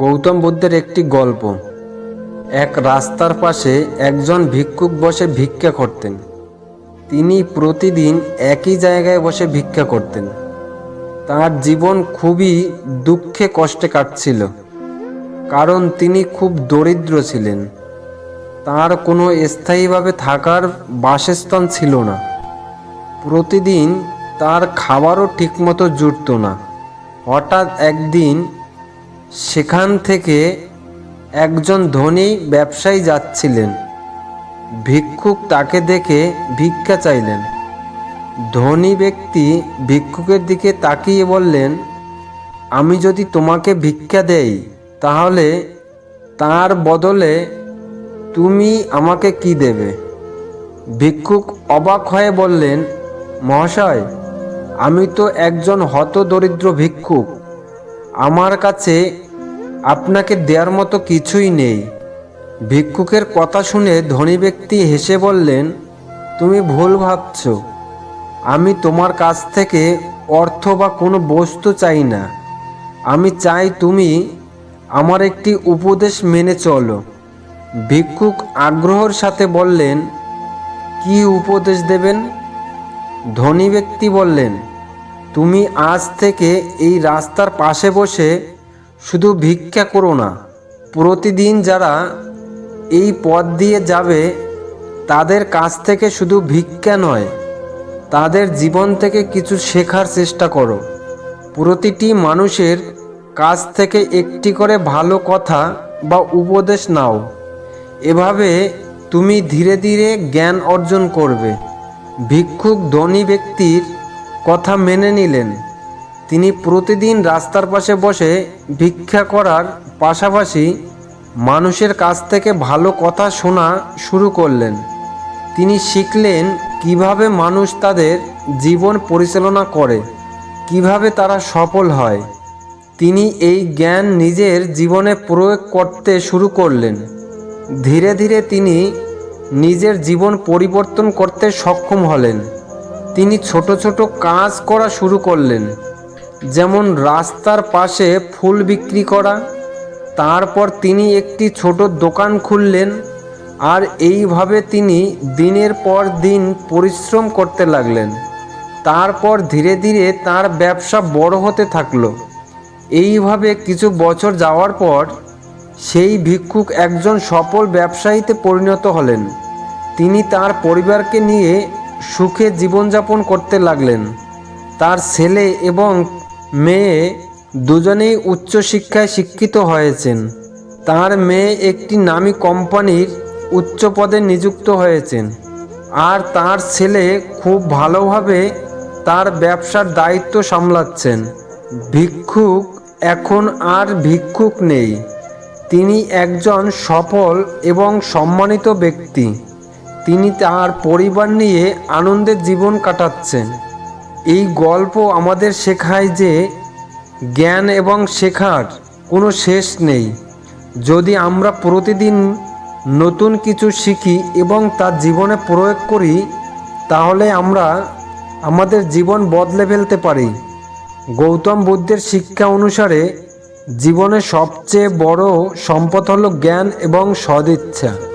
গৌতম বুদ্ধের একটি গল্প। এক রাস্তার পাশে একজন ভিক্ষুক বসে ভিক্ষা করতেন। তিনি প্রতিদিন একই জায়গায় বসে ভিক্ষা করতেন। তার জীবন খুবই দুঃখে কষ্টে কাটছিল, কারণ তিনি খুব দরিদ্র ছিলেন। তার কোনো স্থায়ীভাবে থাকার বাসস্থান ছিল না। প্রতিদিন তার খাবারও ঠিকমতো জুটত না। হঠাৎ একদিন সেখান থেকে একজন ধনী ব্যবসায়ী যাচ্ছিলেন। ভিক্ষুক তাকে দেখে ভিক্ষা চাইলেন। ধনী ব্যক্তি ভিক্ষুকের দিকে তাকিয়ে বললেন, আমি যদি তোমাকে ভিক্ষা দেই, তাহলে তার বদলে তুমি আমাকে কি দেবে? ভিক্ষুক অবাক হয়ে বললেন, মহাশয়, আমি তো একজন হতদরিদ্র ভিক্ষুক। আমার কাছে আপনাকে দেওয়ার মতো কিছুই নেই। ভিক্ষুকের কথা শুনে ধনী ব্যক্তি হেসে বললেন, তুমি ভুল ভাবছ। আমি তোমার কাছ থেকে অর্থ বা কোনো বস্তু চাই না। আমি চাই তুমি আমার একটি উপদেশ মেনে চলো। ভিক্ষুক আগ্রহর সাথে বললেন, কি উপদেশ দেবেন? ধনী ব্যক্তি বললেন তুমি আজ থেকে এই রাস্তার পাশে বসে শুধু ভিক্ষা করো না। প্রতিদিন যারা এই পথ দিয়ে যাবে, তাদের কাছ থেকে শুধু ভিক্ষা নয়, তাদের জীবন থেকে কিছু শেখার চেষ্টা করো। প্রতিটি মানুষের কাছ থেকে একটি করে ভালো কথা বা উপদেশ নাও। এভাবে তুমি ধীরে ধীরে জ্ঞান অর্জন করবে। ভিক্ষুক ধনী ব্যক্তির কথা মেনে নিলেন। তিনি প্রতিদিন রাস্তার পাশে বসে ভিক্ষা করার পাশাপাশি মানুষের কাছ থেকে ভালো কথা শোনা শুরু করলেন। তিনি শিখলেন কীভাবে মানুষ তাদের জীবন পরিচালনা করে, কীভাবে তারা সফল হয়। তিনি এই জ্ঞান নিজের জীবনে প্রয়োগ করতে শুরু করলেন। ধীরে ধীরে তিনি নিজের জীবন পরিবর্তন করতে সক্ষম হলেন। তিনি ছোট ছোট কাজ করা শুরু করলেন, যেমন রাস্তার পাশে ফুল বিক্রি করা। তারপর তিনি একটি ছোট দোকান খুললেন আর এইভাবে তিনি দিনের পর দিন পরিশ্রম করতে লাগলেন। তারপর ধীরে ধীরে তার ব্যবসা বড় হতে থাকল। এইভাবে কিছু বছর যাওয়ার পর সেই ভিক্ষুক একজন সফল ব্যবসায়ীতে পরিণত হলেন। তিনি তার পরিবারকে নিয়ে সুখে জীবনযাপন করতে লাগলেন। তার ছেলে এবং মেয়ে দুজনেই উচ্চশিক্ষায় শিক্ষিত হয়েছেন। তার মেয়ে একটি নামী কোম্পানির উচ্চ পদে নিযুক্ত হয়েছেন। আর তার ছেলে খুব ভালোভাবে তার ব্যবসার দায়িত্ব সামলাচ্ছেন। ভিক্ষুক এখন আর ভিক্ষুক নেই। তিনি একজন সফল এবং সম্মানিত ব্যক্তি। তিনি তার পরিবার নিয়ে আনন্দের জীবন কাটাচ্ছেন। এই গল্প আমাদের শেখায় যে জ্ঞান এবং শেখার কোনো শেষ নেই। যদি আমরা প্রতিদিন নতুন কিছু শিখি এবং তার জীবনে প্রয়োগ করি, তাহলে আমরা আমাদের জীবন বদলে ফেলতে পারি। গৌতম বুদ্ধের শিক্ষা অনুসারে জীবনে সবচেয়ে বড় সম্পদ হলো জ্ঞান এবং সদিচ্ছা।